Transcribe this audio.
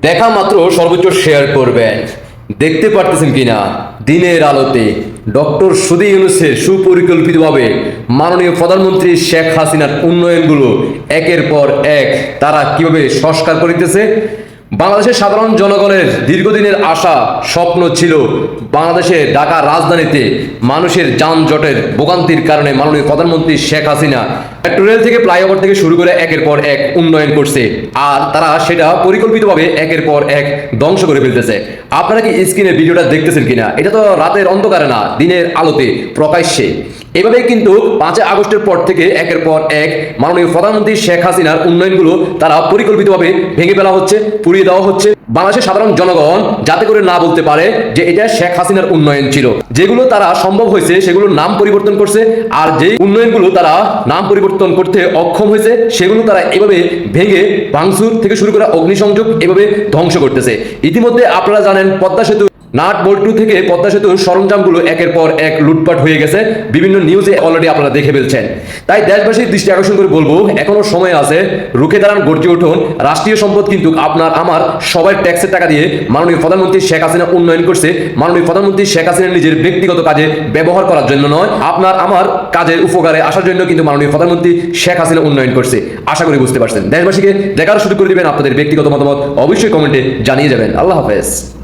দেখা মাত্র সর্বোচ্চ শেয়ার করবেন। দেখতে পারতেছেন কিনা? দিনের আলোতে ডক্টর সুদী ইউনুসের সুপরিকল্পিতভাবে মাননীয় প্রধানমন্ত্রী শেখ হাসিনার উন্নয়নগুলো একের পর এক তারা কীভাবে সংস্কার করিতেছে? বাংলাদেশের সাধারণ জনগণের দীর্ঘদিনের আশা, স্বপ্ন ছিল বাংলাদেশে ঢাকা রাজধানীতে মানুষের যানজটের ভোগান্তির কারণে মাননীয় প্রধানমন্ত্রী শেখ হাসিনা মেট্রো রেল থেকে ফ্লাইওভার থেকে শুরু করে একের পর এক উন্নয়ন করছে আর তারা সেটা পরিকল্পিতভাবে একের পর এক ধ্বংস করে ফেলতেছে। আপনারা কি স্ক্রিনে ভিডিওটা দেখতেছেন কিনা? এটা তো রাতের অন্ধকারে না, দিনের আলোতে প্রকাশ্যে। এভাবে কিন্তু পাঁচই আগস্টের পর থেকে একের পর এক মাননীয় প্রধানমন্ত্রী শেখ হাসিনার উন্নয়নগুলো তারা পরিকল্পিতভাবে ভেঙে ফেলা হচ্ছে, পুড়িয়ে দেওয়া হচ্ছে। বাংলাদেশের সাধারণ জনগণ যাতে করে না বলতে পারে যে এটা শেখ হাসিনার উন্নয়ন ছিল। যেগুলো তারা সম্ভব হয়েছে, সেগুলোর নাম পরিবর্তন করছে আর যে উন্নয়নগুলো তারা নাম পরিবর্তন করতে অক্ষম হয়েছে, সেগুলো তারা এভাবে ভেঙে ভাঙচুর থেকে শুরু করে অগ্নিসংযোগ এভাবে ধ্বংস করতেছে। ইতিমধ্যে আপনারা জানেন পদ্মা সেতু নাট বল্টু থেকে পদ্মা সেতুর সরঞ্জামগুলো একের পর এক লুটপাট হয়ে গেছে। বিভিন্ন নিউজে অলরেডি আপনারা দেখে ফেলছেন। তাই দেশবাসীর দৃষ্টি আকর্ষণ করে বলব, এখনও সময় আছে, রুখে দাঁড়ান, গর্জে উঠুন। রাষ্ট্রীয় সম্পদ কিন্তু আপনার, আমার, সবাই ট্যাক্সের টাকা দিয়ে মাননীয় প্রধানমন্ত্রী শেখ হাসিনা উন্নয়ন করছে। মাননীয় প্রধানমন্ত্রী শেখ হাসিনা নিজের ব্যক্তিগত কাজে ব্যবহার করার জন্য নয়, আপনার, আমার কাজের উপকারে আসার জন্য কিন্তু মাননীয় প্রধানমন্ত্রী শেখ হাসিনা উন্নয়ন করছে। আশা করি বুঝতে পারছেন। দেশবাসীকে দেখার শুরু করে দিবেন আপনাদের ব্যক্তিগত মতামত, অবশ্যই কমেন্টে জানিয়ে যাবেন। আল্লাহ হাফেজ।